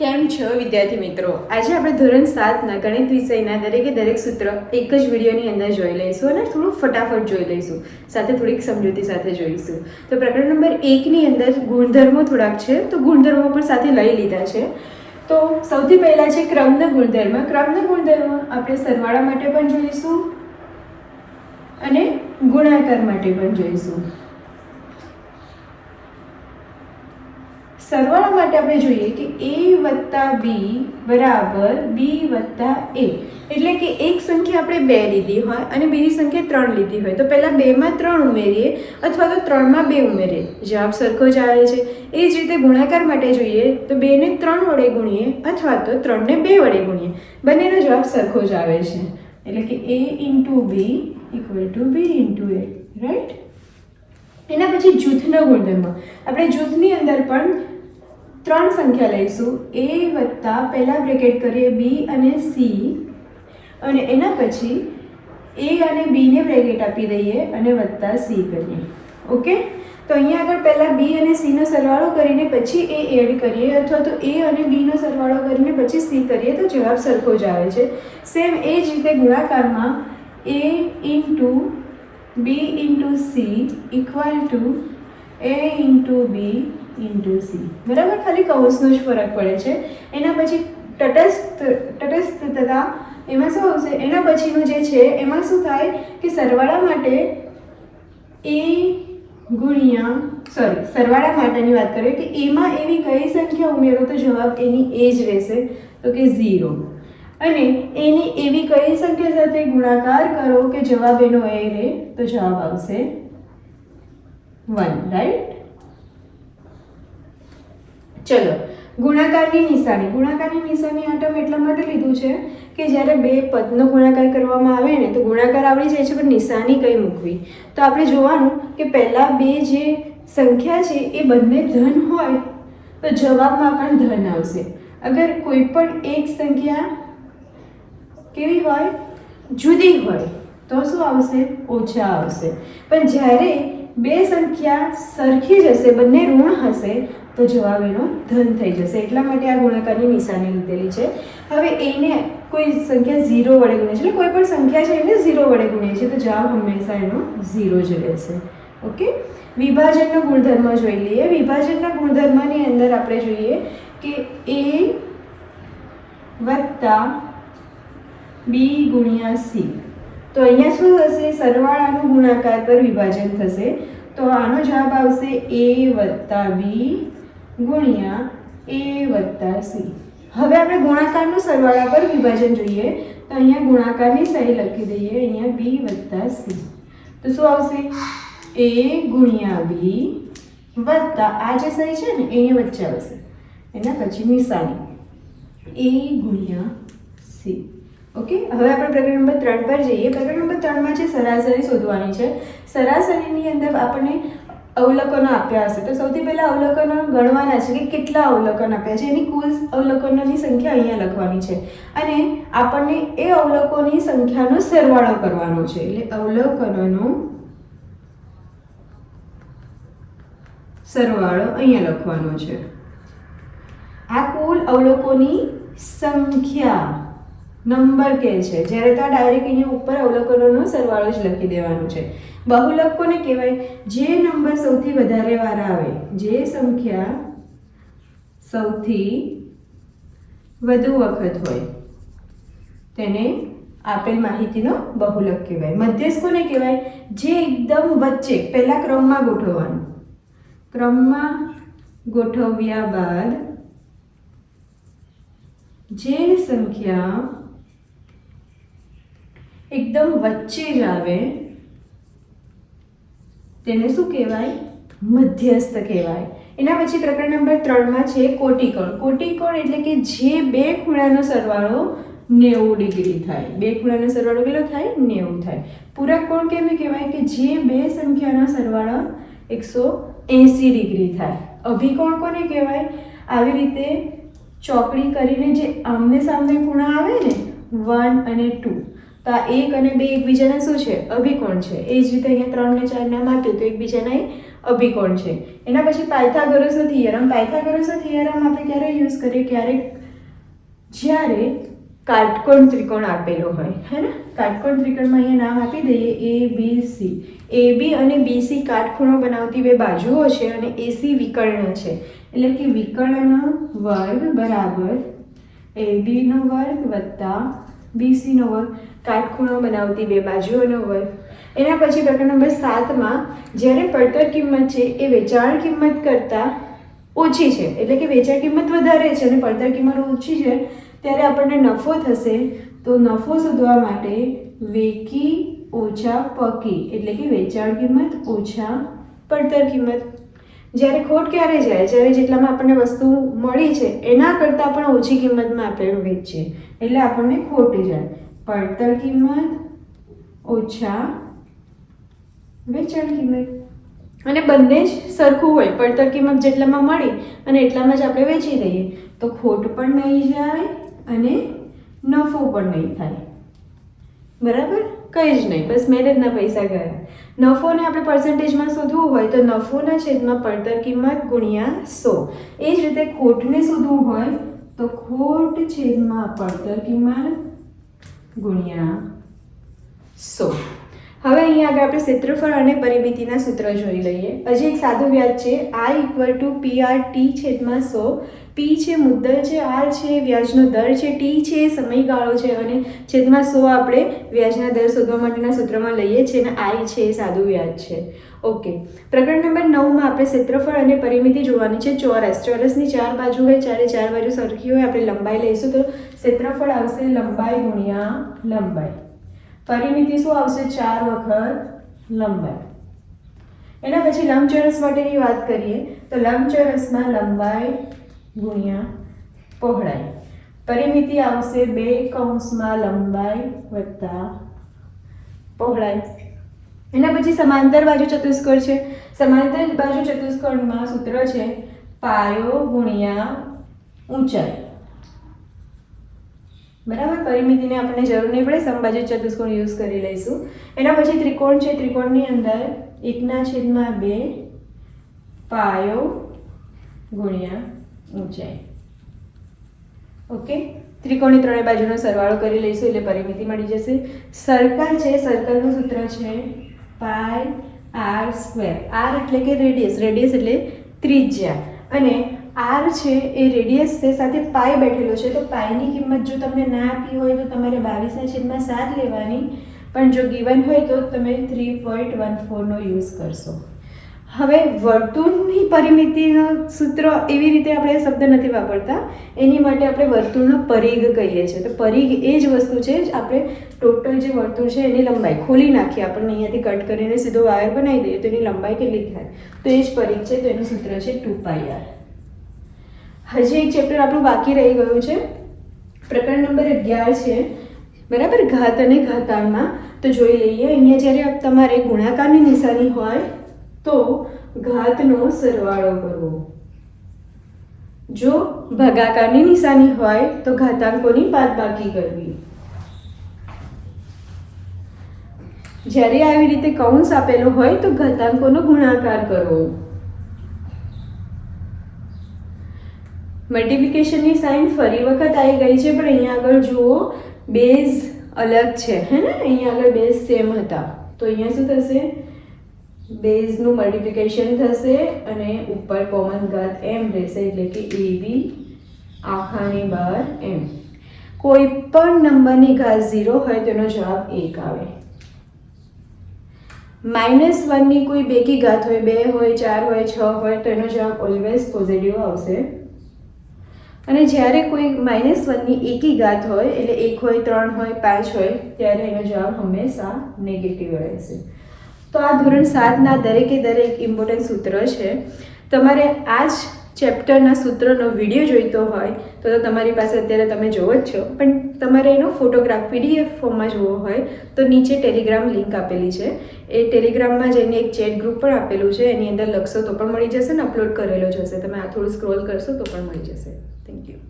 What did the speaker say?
કેમ છો વિદ્યાર્થી મિત્રો? આજે આપણે ધોરણ સાતના ગણિત વિષયના દરેકે દરેક સૂત્ર એક જ વિડીયોની અંદર જોઈ લઈશું અને થોડું ફટાફટ જોઈ લઈશું. સાથે થોડીક સમજૂતી સાથે જોઈશું. તો પ્રકરણ નંબર એકની અંદર ગુણધર્મો થોડાક છે, તો ગુણધર્મો પણ સાથે લઈ લીધા છે. તો સૌથી પહેલાં છે ક્રમના ગુણધર્મ. ક્રમના ગુણધર્મ આપણે સરવાળા માટે પણ જોઈશું અને ગુણાકાર માટે પણ જોઈશું. સરવાળા માટે આપણે જોઈએ કે એ વત્તા બી બરાબર બી વત્તા એ એટલે કે એક સંખ્યા આપણે બે લીધી હોય અને બીજી સંખ્યા ત્રણ લીધી હોય. તો પહેલાં બેમાં ત્રણ ઉમેરીએ અથવા તો ત્રણમાં બે ઉમેરીએ. જવાબ સરખો જ આવે છે. એ જ રીતે ગુણાકાર માટે જોઈએ તો બેને ત્રણ વડે ગુણીએ અથવા તો ત્રણને બે વડે ગુણીએ. બંનેનો જવાબ સરખો જ આવે છે. એટલે કે A into B equal to B into A right એના પછી જૂથનો ગુણધર્મ. આપણે જૂથની અંદર પણ ત્રણ સંખ્યા લઈશું. એ વત્તા પહેલાં બ્રેકેટ કરીએ બી અને સી અને એના પછી એ અને બીને બ્રેકેટ આપી દઈએ અને વત્તા સી કરીએ. ઓકે તો અહીંયા આગળ પહેલાં બી અને સીનો સરવાળો કરીને પછી એ એડ કરીએ અથવા તો એ અને બીનો સરવાળો કરીને પછી સી કરીએ તો જવાબ સરખો જ આવે છે. સેમ એ જ રીતે ગુણાકારમાં A into B into C equal to A into B into C બરાબર? ખાલી કૌંસનો જ ફરક પડે છે. એના પછી તટસ્થ તટસ્થ તથા એમાં શું આવશે? એના પછીનું જે છે, એમાં શું થાય કે સરવાળા માટે એ ગુણ્યા સોરી સરવાળા માટેની વાત કરીએ કે એમાં એવી કઈ સંખ્યા ઉમેરો તો જવાબ એની એ જ રહેશે, તો કે ઝીરો અને એની એવી કઈ સંખ્યા સાથે ગુણાકાર કરો કે જવાબ એનો એ રહે, તો જવાબ આવશે વન રાઈટ ચલો. ગુણાકારની નિશાની. ગુણાકારની નિશાની આટમ એટલા માટે લીધું છે કે જ્યારે બે પદનો ગુણાકાર કરવામાં આવે ને, તો ગુણાકાર આવડી જાય છે, પણ નિશાની કઈ મૂકવી. તો આપણે જોવાનું કે પહેલાં બે જે સંખ્યા છે, એ બંને ધન હોય, તો જવાબમાં પણ ધન આવશે. અગર કોઈ પણ એક સંખ્યા કેવી હોય? જુદી હોય, તો શું આવશે? ઓછા આવશે. પણ જ્યારે બે સંખ્યા સરખી જશે બંને ઋણ હશે, તો જવાબ એનો ધન થઈ જશે. એટલા માટે આ ગુણાકારની નિશાની લીધેલી છે. હવે એને કોઈ સંખ્યા ઝીરો વડે ગુણે છે એટલે કોઈ પણ સંખ્યા છે એને ઝીરો વડે ગુણીએ છીએ, તો જવાબ હંમેશા એનો ઝીરો જ રહેશે. ઓકે? વિભાજનનો ગુણધર્મ જોઈ લઈએ. વિભાજનના ગુણધર્મની અંદર આપણે જોઈએ કે એ વત્તા બી ગુણ્યા સી. તો અહીંયા શું થશે? સરવાળાનું ગુણાકાર પર વિભાજન થશે. તો આનો જવાબ આવશે એ વત્તા બી ગુણ્યા એ વત્તા સી હવે આપણે ગુણાકારનું સરવાળા પર વિભાજન જોઈએ. તો અહીંયા ગુણાકારની સહી લખી દઈએ. અહીંયા બી વત્તા સી તો શું આવશે? એ ગુણ્યા બી વત્તા આ જે સહી છે ને, એની વચ્ચે આવશે. એના પછી નિશાની એ ગુણ્યા સી ઓકે હવે આપણે પ્રકરણ નંબર ત્રણ પર જઈએ. પ્રકરણ નંબર ત્રણમાં છે સરાસરી શોધવાની છે. સરાસરીની અંદર આપણને અવલોકનો આપ્યા હશે. તો સૌથી પહેલાં અવલોકનો ગણવાના છે કે કેટલા અવલોકન આપ્યા છે. એની કુલ અવલોકનોની સંખ્યા અહીંયા લખવાની છે. અને આપણને એ અવલોકોની સંખ્યાનો સરવાળો કરવાનો છે. એટલે અવલોકનોનો સરવાળો અહીંયા લખવાનો છે. આ કુલ અવલોકોની સંખ્યા નંબર કે છે? જ્યારે તો આ ડાયરેક્ટ અહીંયા ઉપર અવલોકનોનો સરવાળો જ લખી દેવાનો છે. બહુલક કોને કહેવાય, જે નંબર સૌથી વધારે વાર આવે, જે સંખ્યા સૌથી વધુ વખત હોય, તેને આપેલ માહિતીનો બહુલક કહેવાય. મધ્યસ્થ કોને કહેવાય, જે એકદમ વચ્ચે, પહેલાં ક્રમમાં ગોઠવવાનું. ક્રમમાં ગોઠવ્યા બાદ, જે સંખ્યા એકદમ વચ્ચે જ આવે. તેને શું કહેવાય? મધ્યસ્થ કહેવાય. એના પછી પ્રકરણ નંબર ત્રણમાં છે કોટિકોણ. કોટિકોણ એટલે કે જે બે ખૂણાનો સરવાળો નેવું ડિગ્રી થાય. બે ખૂણાનો સરવાળો કેટલો થાય? નેવું થાય. પૂરક કોણ કેમ કહેવાય? કે જે બે સંખ્યાનો સરવાળો એકસો એંસી ડિગ્રી થાય. અભિકોણ કોને કહેવાય? આવી રીતે ચોકડી કરીને જે આમને સામને ખૂણા આવે ને, વન અને ટુ. તો આ એક અને બે એકબીજાના શું છે? અભિકોણ છે. એ જ રીતે અહીંયા ત્રણ ને ચાર નામ આપ્યું તો એકબીજાના એ અભિકોણ છે. એના પછી પાયથાગોરસનો થિયરમ. પાયથાગોરસનો થિયરમ આપણે ક્યારે યુઝ કરીએ? ક્યારેક જ્યારે કાટકોણ ત્રિકોણ આપેલો હોય. હે ને? કાટકોણ ત્રિકોણમાં અહીંયા નામ આપી દઈએ એ બી સી એ બી અને બી સી કાટખૂણો બનાવતી બે બાજુઓ છે અને એસી વિકર્ણ છે. એટલે કે વિકર્ણનો વર્ગ બરાબર એ બીનો વર્ગ વત્તા બીસીનો વર્ગ. કાટખૂણો બનાવતી બે બાજુઓનો વર્ગ એના પછી પ્રકરણ નંબર સાતમાં, જ્યારે પડતર કિંમત છે એ વેચાણ કિંમત કરતાં ઓછી છે, એટલે કે વેચાણ કિંમત વધારે છે અને પડતર કિંમત ઓછી છે, ત્યારે આપણને નફો થશે. તો નફો શોધવા માટે વેકી ઓછા પકી, એટલે કે વેચાણ કિંમત ઓછા પડતર કિંમત. જ્યારે ખોટ ક્યારે જાય? જ્યારે જેટલામાં આપણને વસ્તુ મળી છે, એના કરતાં પણ ઓછી કિંમતમાં આપણે વેચીએ, એટલે આપણને ખોટ જાય. પડતર કિંમત ઓછા વેચાણ કિંમત. અને બંને જ સરખું હોય. પડતર કિંમત જેટલામાં મળી અને એટલામાં જ આપણે વેચી દઈએ. તો ખોટ પણ નહીં જાય અને નફો પણ નહીં થાય. બરાબર? કંઈ જ નહીં. બસ મહેનતના પૈસા ગયા. નફોને આપણે પર્સન્ટેજમાં શોધવું હોય તો નફોના છેદમાં પડતર કિંમત ગુણ્યા સો. એ જ રીતે ખોટને શોધવું હોય તો ખોટ છેદમાં પડતર કિંમત ગુણ્યા સો. હવે અહીંયા આગળ આપણે ક્ષેત્રફળ અને પરિમિતિના સૂત્ર જોઈ લઈએ. હજી એક સાદું વ્યાજ છે. I equal to P R T છેદમાં સો. પી છે મુદ્દલ છે આર છે વ્યાજનો દર છે ટી છે સમયગાળો છે અને છેદમાં સો આપણે વ્યાજના દર શોધવા માટેના સૂત્રમાં લઈએ છીએ અને આઈ છે એ સાદું વ્યાજ છે. ઓકે પ્રકરણ નંબર નવમાં આપણે ક્ષેત્રફળ અને પરિમિતિ જોવાની છે. ચોરસ. ચોરસની ચાર બાજુ હોય, ચારે ચાર બાજુ સરખી હોય, આપણે લંબાઈ લઈશું તો ક્ષેત્રફળ આવશે લંબાઈ ગુણ્યા લંબાઈ. પરિમિતિ શું આવશે? ચાર વખત લંબાઈ. એના પછી લંબચોરસ માટેની વાત કરીએ, તો લંબચોરસમાં લંબાઈ ગુણ્યા પહોળાઈ. પરિમિતિ આવશે બે કૌંસમાં લંબાઈ વત્તા પહોળાઈ. એના પછી સમાંતર બાજુ ચતુષ્કોણ છે. સમાંતર બાજુ ચતુષ્કોણમાં સૂત્ર છે પાયો ગુણ્યા ઊંચાઈ. બરાબર? પરિમિતિને આપણને જરૂર નહીં પડે, સમબાજુ ચતુષ્કોણ યુઝ કરી લઈશું. એના પછી ત્રિકોણ છે. ત્રિકોણની અંદર એકના છેદમાં બે પાયો ગુણ્યા ઊંચાઈ. ઓકે? ત્રિકોણની ત્રણેય બાજુનો સરવાળો કરી લઈશું એટલે પરિમિતિ મળી જશે. સર્કલ છે. સર્કલનું સૂત્ર છે પાય આર સ્ક્વેર આર એટલે કે રેડિયસ રેડિયસ એટલે ત્રિજ્યા. અને આર છે એ રેડિયસ છે, સાથે પાય બેઠેલો છે. તો પાયની કિંમત જો તમને ના આપી હોય તો તમારે બાવીસના છેદમાં સાત લેવાની. પણ જો ગીવન હોય તો તમે થ્રી પોઈન્ટ વન ફોરનો યુઝ કરશો. હવે વર્તુળની પરિમિતિનો સૂત્ર એવી રીતે આપણે શબ્દ નથી વાપરતા. એની માટે આપણે વર્તુળનો પરિઘ કહીએ છીએ. તો પરિઘ એ જ વસ્તુ છે જ આપણે ટોટલ જે વર્તુળ છે એની લંબાઈ ખોલી નાખીએ. આપણને અહીંયાથી કટ કરીને સીધો વાયર બનાવી દઈએ તો એની લંબાઈ કેટલી થાય? તો એ જ પરિઘ છે. તો એનું સૂત્ર છે ટુ પાઈ આર. હજી એક ચેપ્ટર આપણું બાકી રહી ગયું છે. પ્રકરણ નંબર અગિયાર છે. બરાબર ઘાત અને ઘાતાંકમાં. તો જોઈ લઈએ, અહીંયા જ્યારે તમારે ગુણાકારની નિશાની હોય તો ઘાતનો સરવાળો કરવો. જો ભાગાકારની નિશાની હોય તો ઘાતાંકોની બાદબાકી કરવી. જ્યારે આવી રીતે કૌંસ આપેલો હોય તો ઘાતાંકોનો ગુણાકાર કરવો. મલ્ટિપ્લિકેશનની સાઇન ફરી વખત આવી ગઈ છે, પણ અહીંયા આગળ જુઓ, બેઝ અલગ છે, હે ને? અહીંયા આગળ બેઝ સેમ હતા. તો અહીંયા શું થશે? બેઝનું મલ્ટિપ્લિકેશન થશે અને ઉપર કોમન ઘાત એમ રહેશે એટલે કે એ બી આખાની બહાર એમ. કોઈ પણ નંબરની ઘાત ઝીરો હોય તેનો જવાબ એક આવે. માઇનસ વનની કોઈ બેકી ઘાત હોય, બે હોય, ચાર હોય, છ હોય તો એનો જવાબ ઓલવેઝ પોઝિટિવ આવશે. અને જ્યારે કોઈ માઇનસ વનની એકી ઘાત હોય, એટલે એક હોય, ત્રણ હોય, પાંચ હોય, ત્યારે એનો જવાબ હંમેશા નેગેટિવ રહેશે. તો આ ધોરણ સાતના દરેકે દરેક ઇમ્પોર્ટન્ટ સૂત્ર છે. તમારે આ જ ચેપ્ટરના સૂત્રનો વીડિયો જોઈતો હોય તો તમારી પાસે અત્યારે તમે જોવો જ છો. પણ તમારે એનો ફોટોગ્રાફ પીડીએફ ફોર્મમાં જોવો હોય તો નીચે ટેલિગ્રામ લિંક આપેલી છે. એ ટેલિગ્રામમાં જઈને એક ચેટ ગ્રુપ પણ આપેલું છે. એની અંદર લખશો તો પણ મળી જશે ને અપલોડ કરેલો જ હશે. તમે આ થોડું સ્ક્રોલ કરશો તો પણ મળી જશે. Thank you